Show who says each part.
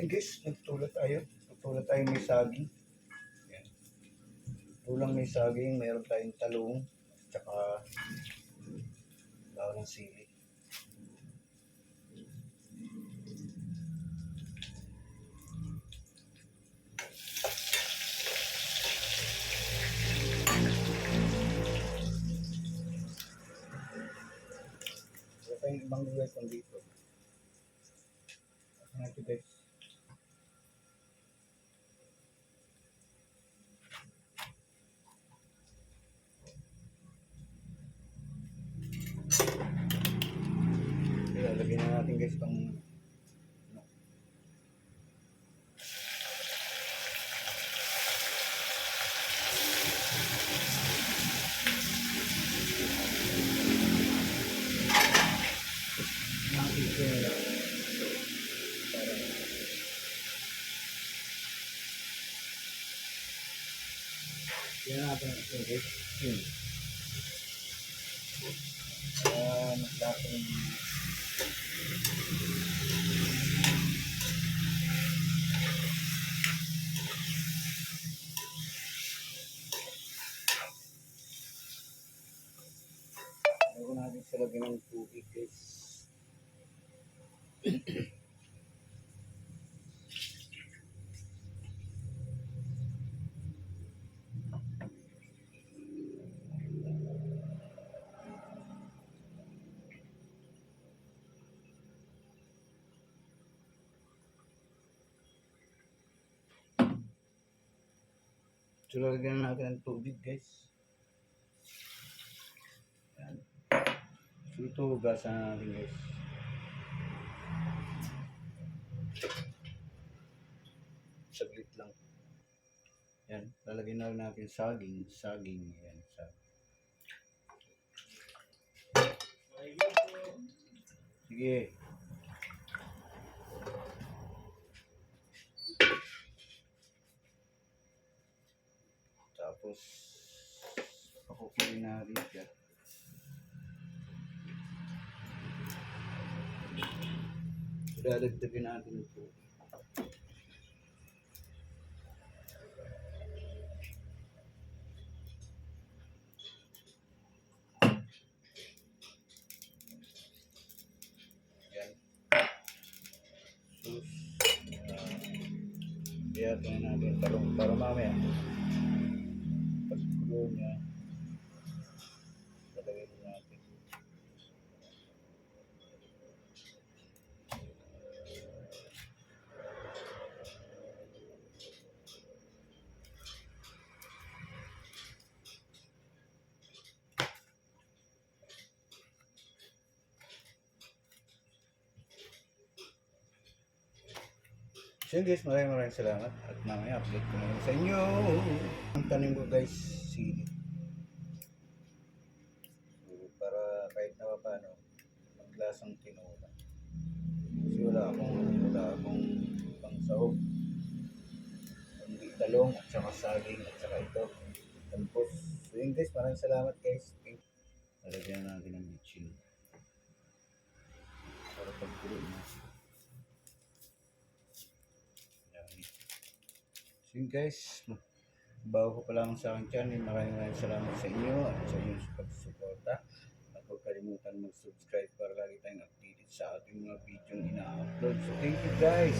Speaker 1: Hey guys, nagtulad tayo. Nagtulad tayo may saging. Yan. Tulang may saging, meron tayong talong, tsaka daw ng sili. Wala tayong ibang lugar kung dito. Ito guys? Guys itong ano. Yan natin ito guys. Yun. Ah, mas natin natin sa lagyan ng tubig guys. So, lalagyan natin ng tubig guys. Ito hugasan na natin guys. Saglit lang. Yan. Lalagyan na natin saging. Saging. Yan. Saging. Sige. Tapos, pakukuloy natin siya. Dadagdagan natin ito. Kaya na natin talong para mamaya. Pagkulo niya. So guys, maraming maraming salamat at mamaya update ko naman sa inyo. Ang tanim ko guys, sili. Para kahit na paano, maglasang tinola. Kasi wala akong, wala akong pang sahog. Kundi talong at saka saging at saka ito. Tampos. So yun guys, maraming salamat guys. Thank you. Lalagyan natin ng bitchin. Para pagkulo na. So yun guys, bago ko pa lang sa aking channel, maraming maraming salamat sa inyo at sa inyong pagsuporta. At huwag kalimutan mag-subscribe para lagi tayong updated sa ating mga video ina-upload. So thank you guys!